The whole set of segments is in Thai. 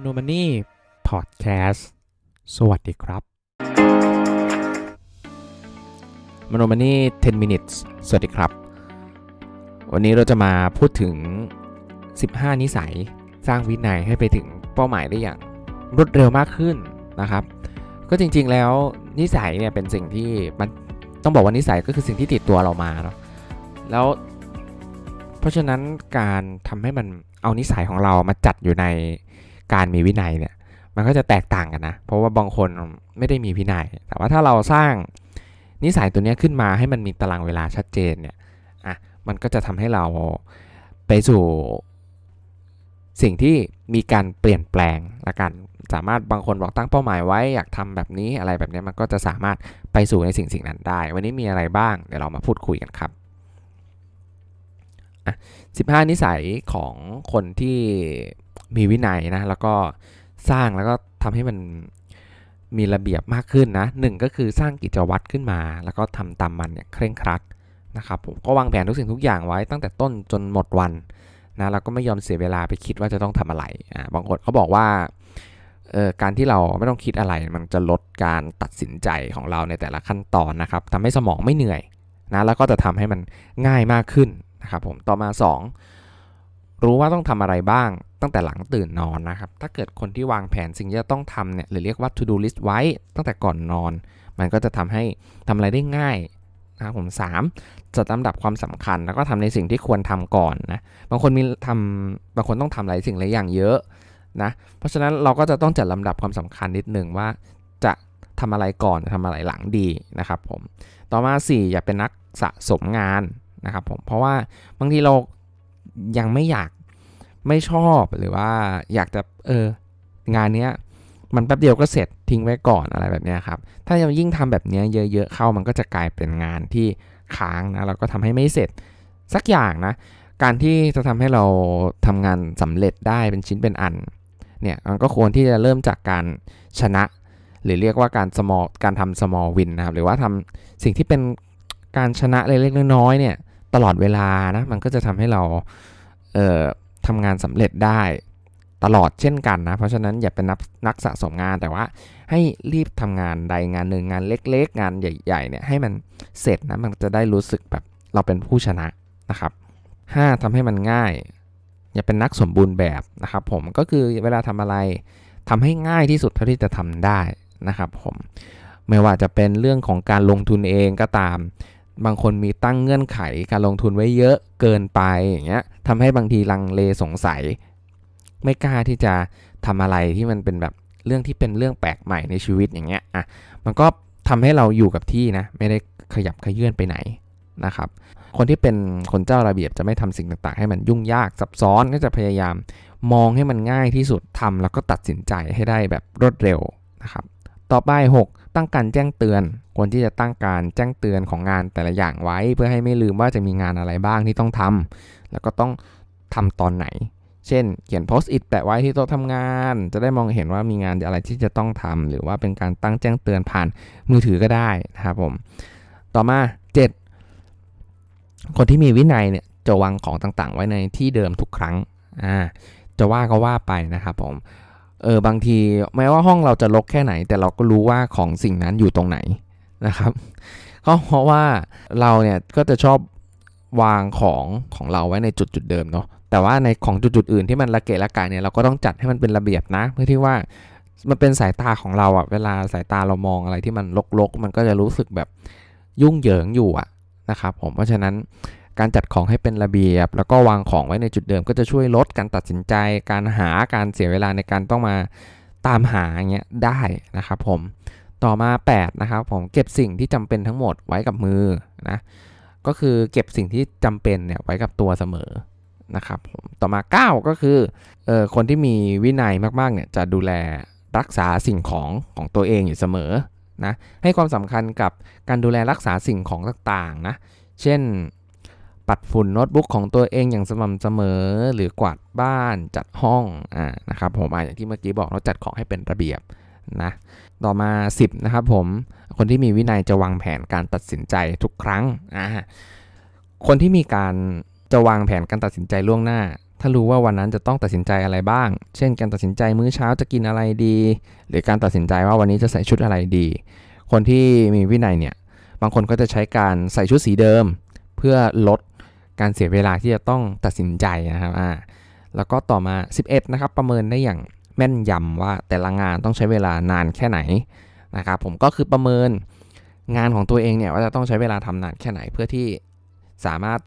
มโนมันนี่พอดแคสต์สวัสดีครับมโนมันนี่ 10 minutes สวัสดีครับ วันนี้เราจะมาพูดถึง 15 นิสัยสร้างวินัยให้ไปถึงเป้าหมายได้อย่างรวดเร็วมากขึ้นนะครับ ก็จริงๆแล้วนิสัยเนี่ยเป็นสิ่งที่มันต้องบอกว่านิสัยก็คือสิ่งที่ติดตัวเรามาเนาะแล้วเพราะฉะนั้นการทำให้มันเอานิสัยของเรามาจัดอยู่ใน การมีวินัยเนี่ยมันก็จะแตกต่างกันนะ เพราะว่าบางคนไม่ได้มีวินัย แต่ว่าถ้าเราสร้างนิสัยตัวนี้ขึ้นมาให้มันมีตารางเวลาชัดเจนเนี่ยอะมันก็จะทำให้เราไปสู่สิ่งที่มีการเปลี่ยนแปลงละกัน สามารถบางคนบอกตั้งเป้าหมายไว้อยากทำแบบนี้อะไรแบบนี้มันก็จะสามารถไปสู่ในสิ่งสิ่งนั้นได้ วันนี้มีอะไรบ้าง เดี๋ยวเรามาพูดคุยกันครับ15 นิสัยของคนที่ มีวินัยนะแล้วก็สร้างแล้วก็ทำให้มันมีระเบียบมากขึ้นนะหนึ่งก็คือสร้างกิจวัตรขึ้นมา แล้วก็ทำตามมันอย่างเคร่งครัดนะครับผมก็วางแผนทุกสิ่งทุกอย่างไว้ตั้งแต่ต้นจนหมดวันนะแล้วก็ไม่ยอมเสียเวลาไปคิดว่าจะต้องทำอะไรอ่าบางคนเขาบอกว่าเอ่อการที่เราไม่ต้องคิดอะไรมันจะลดการตัดสินใจของเราในแต่ละขั้นตอนนะครับทำให้สมองไม่เหนื่อยนะแล้วก็จะทำให้มันง่ายมากขึ้นนะครับผมต่อมา 2 รู้ว่าต้องทำอะไรบ้าง ตั้งแต่หลังตื่นนอนนะครับ ถ้าเกิดคนที่วางแผนสิ่งที่จะต้องทำเนี่ยหรือเรียกว่า to do list ไว้ตั้งแต่ก่อนนอน มันก็จะทำให้ทำอะไรได้ง่ายนะครับผมสามจัดลำดับความสำคัญ แล้วก็ทำในสิ่งที่ควรทำก่อนนะบางคนมีทำบางคนต้องทำหลายสิ่งหลายอย่างเยอะนะเพราะฉะนั้นเราก็จะต้องจัดลำดับความสำคัญนิดหนึ่งว่าจะทำอะไรก่อนทำอะไรหลังดีนะครับผมต่อมา 4 อย่าเป็นนักสะสมงานนะครับผมเพราะว่าบางทีเรายังไม่อยาก ไม่ชอบหรือว่าอยากจะเอองานเนี้ยมันแป๊บเดียวก็เสร็จทิ้งไว้ก่อนอะไรแบบนี้ครับ ถ้ายังยิ่งทำแบบเนี้ยเยอะ ๆ เข้ามันก็จะกลายเป็นงานที่ค้างนะเราก็ทำให้ไม่เสร็จสักอย่างนะ การที่จะทำให้เราทำงานสำเร็จได้เป็นชิ้นเป็นอันเนี่ยมันก็ควรที่จะเริ่มจากการชนะ หรือเรียกว่าการ small การทำ small win นะครับหรือว่าทำสิ่งที่เป็นการชนะเล็กๆน้อยๆเนี่ยตลอดเวลานะมันก็จะทำให้เราเอ่อ ทำงานสำเร็จได้ตลอดเช่นกันนะ เพราะฉะนั้นอย่าเป็นนักนักสะสมงานแต่ว่าให้รีบทำงานใดงานหนึ่งงานเล็ก ๆ งานใหญ่ๆเนี่ยให้มันเสร็จนะมันจะได้รู้สึกแบบเราเป็นผู้ชนะนะครับ 5. ทำให้มันง่าย อย่าเป็นนักสมบูรณ์แบบนะครับ ผมก็คือเวลาทำอะไรทำให้ง่ายที่สุดเท่าที่จะทำได้นะครับ ผมไม่ว่าจะเป็นเรื่องของการลงทุนเองก็ตาม บางคนมีตั้งเงื่อนไขการลงทุนไว้เยอะเกินไปอย่างเงี้ยทำให้บางทีลังเลสงสัย ไม่กล้าที่จะทำอะไรที่มันเป็นแบบเรื่องที่เป็นเรื่องแปลกใหม่ในชีวิตอย่างเงี้ยอะมันก็ทำให้เราอยู่กับที่นะไม่ได้ขยับขยื่นไปไหนนะครับ คนที่เป็นคนเจ้าระเบียบจะไม่ทำสิ่งต่างๆ ให้มันยุ่งยากซับซ้อนก็จะพยายามมองให้มันง่ายที่สุดทำแล้วก็ตัดสินใจให้ได้แบบรวดเร็วนะครับ ต่อไป 6 ตั้งการแจ้งเตือน ควรที่จะตั้งการแจ้งเตือนของงานแต่ละอย่างไว้ เพื่อให้ไม่ลืมว่าจะมีงานอะไรบ้างที่ต้องทำแล้วก็ต้องทำตอนไหน เช่น เขียนโพสต์อิทแปะไว้ที่โต๊ะทำงาน จะได้มองเห็นว่ามีงานอะไรที่จะต้องทำหรือว่าเป็นการตั้งแจ้งเตือนผ่านมือถือก็ได้นะครับผมต่อมา 7 คนที่มีวินัยเนี่ยจะวางของต่างๆ ไว้ในที่เดิมทุกครั้งอ่าจะว่าก็ว่าไปนะครับผมเออบางทีแม้ว่าห้องเราจะรกแค่ไหน แต่เราก็รู้ว่าของสิ่งนั้นอยู่ตรงไหน นะครับ ก็เพราะว่าเราเนี่ยก็จะชอบวางของของเราไว้ในจุดจุดเดิมเนาะแต่ว่าในของจุดจุดอื่นที่มันระเกะระกายเนี่ยเราก็ต้องจัดให้มันเป็นระเบียบนะ เพื่อที่ว่ามันเป็นสายตาของเราอะเวลาสายตาเรามองอะไรที่มันรกๆ มันก็จะรู้สึกแบบยุ่งเหยิงอยู่อะนะครับผมเพราะฉะนั้นการจัดของให้เป็นระเบียบ แล้วก็วางของไว้ในจุดเดิม ก็จะช่วยลดการตัดสินใจ การหาการเสียเวลาในการต้องมาตามหาอย่างเงี้ยได้นะครับผม ต่อมา 8 นะครับผมเก็บสิ่งที่จำเป็นทั้งหมดไว้กับมือนะก็คือเก็บสิ่งที่จำเป็นเนี่ยไว้กับตัวเสมอนะครับผมต่อมา 9 ก็คือเออคนที่มีวินัยมากๆเนี่ยจะดูแลรักษาสิ่งของของตัวเองอยู่เสมอนะให้ความสำคัญกับการดูแลรักษาสิ่งของต่างๆนะเช่น ปัดฝุ่นโน้ตบุ๊กของตัวเองอย่างสม่ำเสมอหรือกวาดบ้านจัดห้องอ่านะครับผมออย่างที่เมื่อกี้บอกเราจัดของให้เป็นระเบียบ นะต่อมา 10 นะครับผม คนที่มีวินัยจะวางแผนการตัดสินใจทุกครั้งอ่าคนที่มีการจะวางแผนการตัดสินใจล่วงหน้า ถ้ารู้ว่าวันนั้นจะต้องตัดสินใจอะไรบ้าง เช่น การตัดสินใจมื้อเช้าจะกินอะไรดี หรือการตัดสินใจว่าวันนี้จะใส่ชุดอะไรดี คนที่มีวินัยเนี่ย บางคนก็จะใช้การใส่ชุดสีเดิม เพื่อลดการเสียเวลาที่จะต้องตัดสินใจนะครับอ่าแล้วก็ต่อมา 11 นะครับ ประเมินได้อย่าง แม่นยำว่าแต่ละงานต้องใช้เวลานานแค่ไหนนะครับผมก็คือประเมินงานของตัวเองเนี่ยว่าจะต้องใช้เวลาทำนานแค่ไหนเพื่อที่สามารถ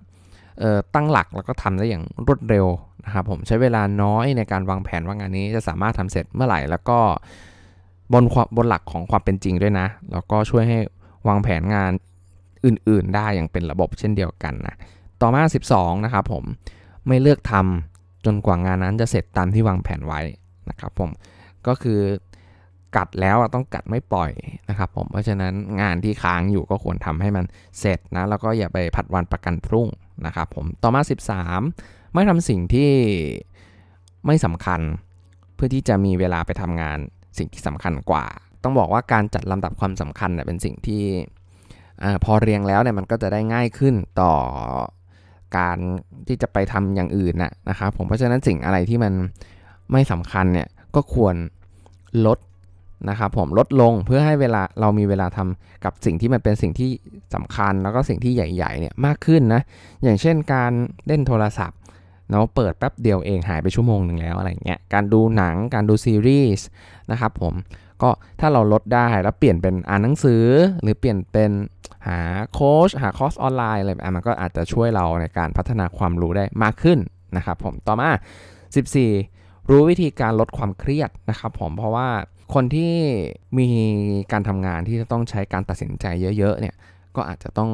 ตั้งหลักแล้วก็ทำได้อย่างรวดเร็วนะครับผมใช้เวลาน้อยในการวางแผนว่างานนี้จะสามารถทำเสร็จเมื่อไหร่ แล้วก็บนบนหลักของความเป็นจริงด้วยนะ แล้วก็ช่วยให้วางแผนงานอื่น ๆ ได้อย่างเป็นระบบเช่นเดียวกันนะต่อมา 12 นะครับผมไม่เลือกทำจนกว่างานนั้นจะเสร็จตามที่วางแผนไว้ นะครับผมก็คือกัดแล้วต้องกัดไม่ปล่อยนะครับผมเพราะฉะนั้นงานที่ค้างอยู่ก็ควรทำให้มันเสร็จนะแล้วก็อย่าไปผัดวันประกันพรุ่งนะครับผมต่อมา 13 ไม่ทำสิ่งที่ไม่สำคัญเพื่อที่จะมีเวลาไปทำงานสิ่งที่สำคัญกว่า ต้องบอกว่าการจัดลำดับความสำคัญเนี่ยเป็นสิ่งที่อพอเรียงแล้วเนี่ยมันก็จะได้ง่ายขึ้นต่อการที่จะไปทำอย่างอื่นนะนะครับผมเพราะฉะนั้นสิ่งอะไรที่มัน ไม่สำคัญเนี่ยก็ควรลดนะครับผมลดลงเพื่อให้เวลาเรามีเวลาทำกับสิ่งที่มันเป็นสิ่งที่สำคัญแล้วก็สิ่งที่ใหญ่ๆเนี่ยมากขึ้นนะอย่างเช่นการเล่นโทรศัพท์เนาะเปิดแป๊บเดียวเองหายไปชั่วโมงหนึ่งแล้วอะไรเงี้ยการดูหนังการดูซีรีส์นะครับผมก็ถ้าเราลดได้แล้วเปลี่ยนเป็นอ่านหนังสือ หรือเปลี่ยนเป็นหาโค้ชหาคอร์สออนไลน์อะไรแบบมันก็อาจจะช่วยเราในการพัฒนาความรู้ได้มากขึ้นนะครับผมต่อมา 14 รู้วิธีการลดความเครียดนะครับผมเพราะว่าคนที่มีการทำงานที่จะต้องใช้การตัดสินใจเยอะๆเนี่ยก็อาจจะต้อง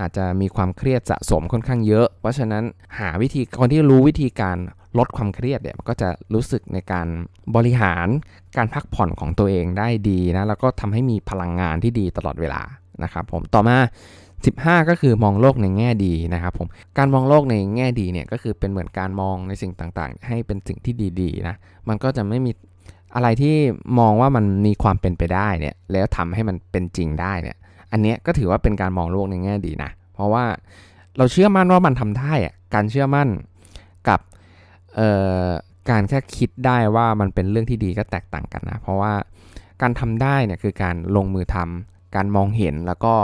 อาจจะมีความเครียดสะสมค่อนข้างเยอะ เพราะฉะนั้นหาวิธีคนที่รู้วิธีการลดความเครียดเนี่ยมันก็จะรู้สึกในการบริหารการพักผ่อนของตัวเองได้ดีนะแล้วก็ทำให้มีพลังงานที่ดีตลอดเวลานะครับผมต่อมา 15 ก็คือมองโลกในแง่ดีนะครับผมการมองโลกในแง่ดีเนี่ยก็คือเป็นเหมือนการมองในสิ่งต่างๆ ให้เป็นสิ่งที่ดีๆนะมันก็จะไม่มีอะไรที่มองว่ามันมีความเป็นไปได้เนี่ยแล้วทำให้มันเป็นจริงได้เนี่ยอันเนี้ยก็ถือว่าเป็นการมองโลกในแง่ดีนะ เพราะว่าเราเชื่อมั่นว่ามันทำได้อะการเชื่อมั่นกับเอ่อการแค่คิดได้ว่ามันเป็นเรื่องที่ดีก็แตกต่างกันนะ เพราะว่าการทำได้เนี่ยคือการลงมือทำการมองเห็นแล้วก็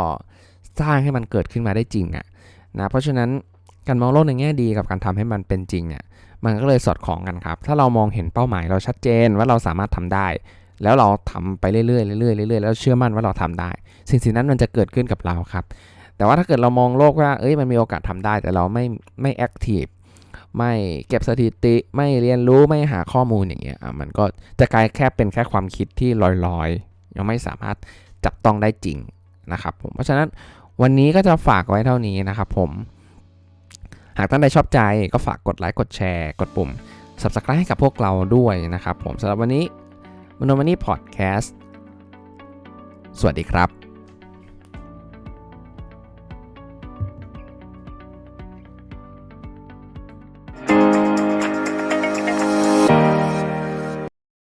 สร้างให้มันเกิดขึ้นมาได้จริงอะนะเพราะฉะนั้นการมองโลกในแง่ดีกับการทำให้มันเป็นจริงเนี่ยมันก็เลยสอดคล้องกันครับ ถ้าเรามองเห็นเป้าหมายเราชัดเจนว่าเราสามารถทำได้ แล้วเราทำไปเรื่อยๆเรื่อยๆเรื่อยๆแล้วเชื่อมั่นว่าเราทำได้ สิ่งสิ่งนั้นมันจะเกิดขึ้นกับเราครับ แต่ว่าถ้าเกิดเรามองโลกว่าเอ้ยมันมีโอกาสทำได้ แต่เราไม่ไม่แอคทีฟไม่เก็บสถิติไม่เรียนรู้ไม่หาข้อมูลอย่างเงี้ยอะมันก็จะกลายแค่เป็นแค่ความคิดที่ลอยๆ ยังไม่สามารถจับต้องได้จริงนะครับผมเพราะฉะนั้น วันนี้ก็จะฝากไว้เท่านี้นะครับผม หากท่านใดชอบใจก็ฝากกดไลค์กดแชร์กดปุ่ม Subscribe ให้กับพวกเราด้วยนะครับผมสำหรับวันนี้มโนมันนี่พอดแคสต์สวัสดีครับ